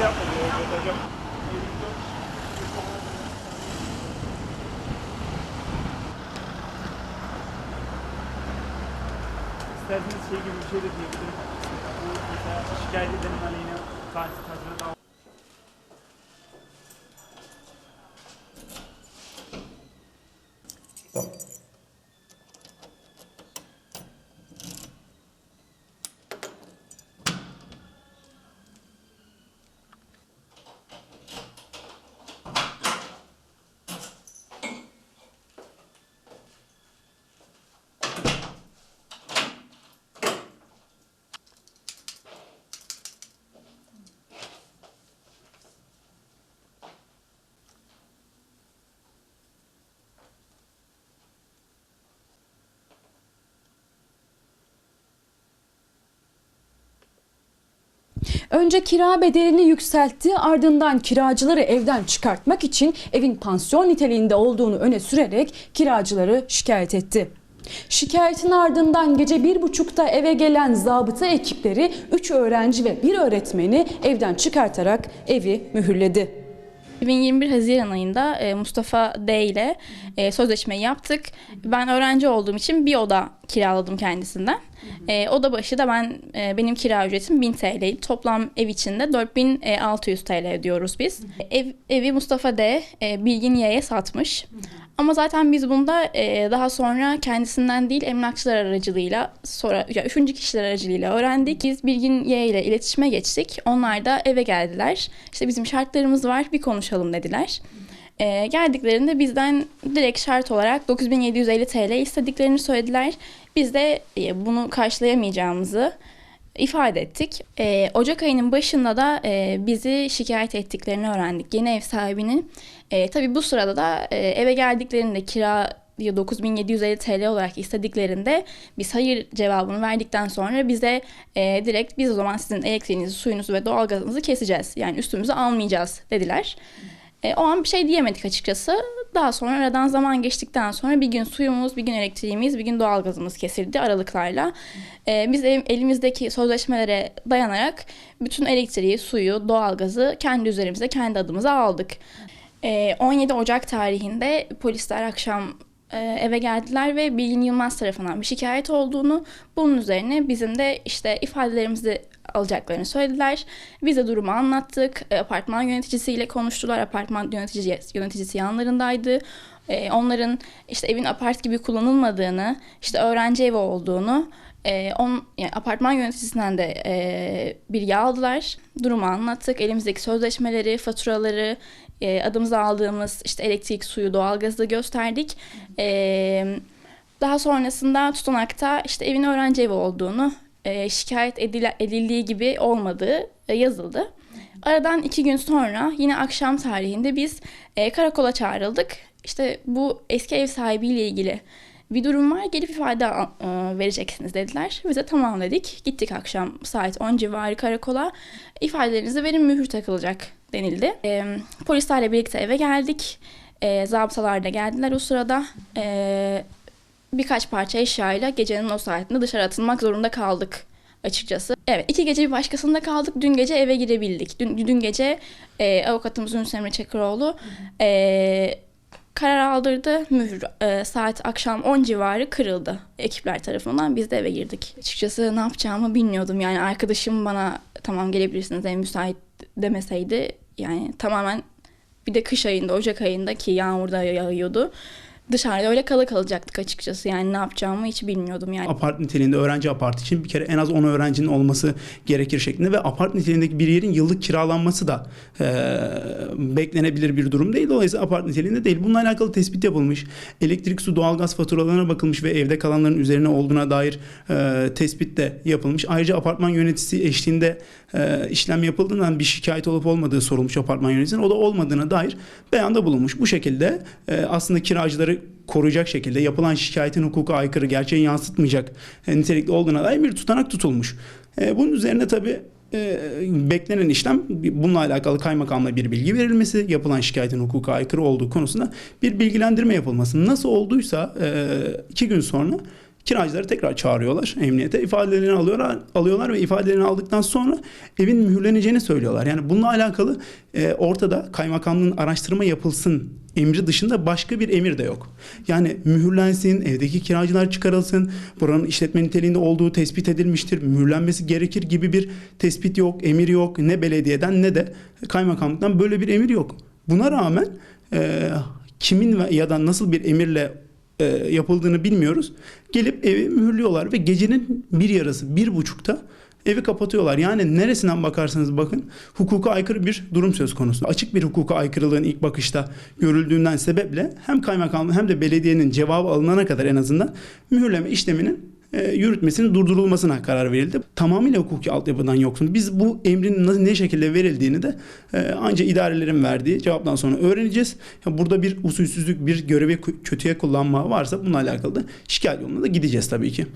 İsterseniz şey gibi bir şey de diyebilirim. Bu mesela şikayet edenin aleyhine tazminat Önce kira bedelini yükseltti ardından kiracıları evden çıkartmak için evin pansiyon niteliğinde olduğunu öne sürerek kiracıları şikayet etti. Şikayetin ardından gece bir buçukta eve gelen zabıta ekipleri 3 öğrenci ve bir öğretmeni evden çıkartarak evi mühürledi. 2021 Haziran ayında e, Mustafa D ile e, sözleşmeyi yaptık. Ben öğrenci olduğum için bir oda kiraladım kendisinden. E, oda başı da ben e, benim kira ücretim 1000 TL'ydi. Toplam ev içinde 4600 TL ödüyoruz biz. Ev, evi Mustafa D e, Bilgin Y'ye satmış. Ama zaten biz bunda e, daha sonra kendisinden değil emlakçılar aracılığıyla sonra ya, üçüncü kişiler aracılığıyla öğrendik. Biz Bilgin Y ile iletişime geçtik. Onlar da eve geldiler. İşte bizim şartlarımız var bir konuşalım dediler. E, geldiklerinde bizden direkt şart olarak 9750 TL istediklerini söylediler. Biz de e, bunu karşılayamayacağımızı ifade ettik. E, Ocak ayının başında da e, bizi şikayet ettiklerini öğrendik. Yeni ev sahibinin. E, tabii bu sırada da e, eve geldiklerinde kira 9750 TL olarak istediklerinde biz hayır cevabını verdikten sonra bize e, direkt biz o zaman sizin elektriğinizi, suyunuzu ve doğalgazınızı keseceğiz. Yani üstümüze almayacağız dediler. E, o an bir şey diyemedik açıkçası. Daha sonra aradan zaman geçtikten sonra bir gün suyumuz, bir gün elektriğimiz, bir gün doğalgazımız kesildi aralıklarla. E, biz elimizdeki sözleşmelere dayanarak bütün elektriği, suyu, doğalgazı kendi üzerimize, kendi adımıza aldık. E, 17 Ocak tarihinde polisler akşam eve geldiler ve Bilgin Yılmaz tarafından bir şikayet olduğunu, bunun üzerine bizim de işte ifadelerimizi alacaklarını söylediler. Biz de durumu anlattık. E, apartman yöneticisiyle konuştular. Apartman yöneticisi, yöneticisi yanlarındaydı. E, onların işte evin apart gibi kullanılmadığını, işte öğrenci evi olduğunu, e, on, yani apartman yöneticisinden de e, bilgi aldılar. Durumu anlattık. Elimizdeki sözleşmeleri, faturaları, e, adımıza aldığımız işte elektrik, suyu, doğalgazı da gösterdik. E, daha sonrasında tutanakta işte evin öğrenci evi olduğunu, e, şikayet edile- edildiği gibi olmadığı e, yazıldı. Aradan iki gün sonra yine akşam tarihinde biz e, karakola çağrıldık. İşte bu eski ev sahibiyle ilgili bir durum var gelip ifade vereceksiniz dediler. Biz de tamam dedik. Gittik akşam saat 10 civarı karakola. İfadelerinizi verin mühür takılacak denildi. E, polislerle birlikte eve geldik. E, zabıtalar da geldiler o sırada. E, birkaç parça eşyayla gecenin o saatinde dışarı atılmak zorunda kaldık açıkçası. Evet iki gece bir başkasında kaldık. Dün gece eve girebildik. Dün, dün gece e, avukatımız Yunus Emre Çakıroğlu e, karar aldırdı. Mühür e, saat akşam 10 civarı kırıldı ekipler tarafından. Biz de eve girdik. Açıkçası ne yapacağımı bilmiyordum. Yani arkadaşım bana tamam gelebilirsiniz ev müsait demeseydi yani tamamen bir de kış ayında, Ocak ayında ki yağmurda yağıyordu. Dışarıda öyle kala kalacaktık açıkçası. Yani ne yapacağımı hiç bilmiyordum yani. apart niteliğinde öğrenci apart için bir kere en az 10 öğrencinin olması gerekir şeklinde ve apart niteliğindeki bir yerin yıllık kiralanması da e, beklenebilir bir durum değil. Dolayısıyla apart niteliğinde değil. Bununla alakalı tespit yapılmış. Elektrik, su, doğalgaz faturalarına bakılmış ve evde kalanların üzerine olduğuna dair e, tespit de yapılmış. Ayrıca apartman yöneticisi eşliğinde e, işlem yapıldığından bir şikayet olup olmadığı sorulmuş apartman yöneticisine. O da olmadığına dair beyanda bulunmuş. Bu şekilde e, aslında kiracıları koruyacak şekilde yapılan şikayetin hukuka aykırı, gerçeği yansıtmayacak e, nitelikli olduğuna dair bir tutanak tutulmuş. E, bunun üzerine tabii e, beklenen işlem bununla alakalı kaymakamla bir bilgi verilmesi, yapılan şikayetin hukuka aykırı olduğu konusunda bir bilgilendirme yapılması. Nasıl olduysa e, iki gün sonra kiracıları tekrar çağırıyorlar emniyete. ifadelerini alıyorlar, alıyorlar ve ifadelerini aldıktan sonra evin mühürleneceğini söylüyorlar. Yani bununla alakalı e, ortada kaymakamlığın araştırma yapılsın emri dışında başka bir emir de yok. Yani mühürlensin, evdeki kiracılar çıkarılsın, buranın işletme niteliğinde olduğu tespit edilmiştir, mühürlenmesi gerekir gibi bir tespit yok, emir yok. Ne belediyeden ne de kaymakamlıktan böyle bir emir yok. Buna rağmen e, kimin ya da nasıl bir emirle e, yapıldığını bilmiyoruz. Gelip evi mühürlüyorlar ve gecenin bir yarısı, bir buçukta evi kapatıyorlar. Yani neresinden bakarsanız bakın hukuka aykırı bir durum söz konusu. Açık bir hukuka aykırılığın ilk bakışta görüldüğünden sebeple hem kaymakamlık hem de belediyenin cevabı alınana kadar en azından mühürleme işleminin e, yürütmesinin durdurulmasına karar verildi. Tamamıyla hukuki altyapıdan yoksun. Biz bu emrin ne şekilde verildiğini de e, ancak idarelerin verdiği cevaptan sonra öğreneceğiz. Burada bir usulsüzlük, bir görevi kö- kötüye kullanma varsa bununla alakalı da şikayet yoluna da gideceğiz tabii ki.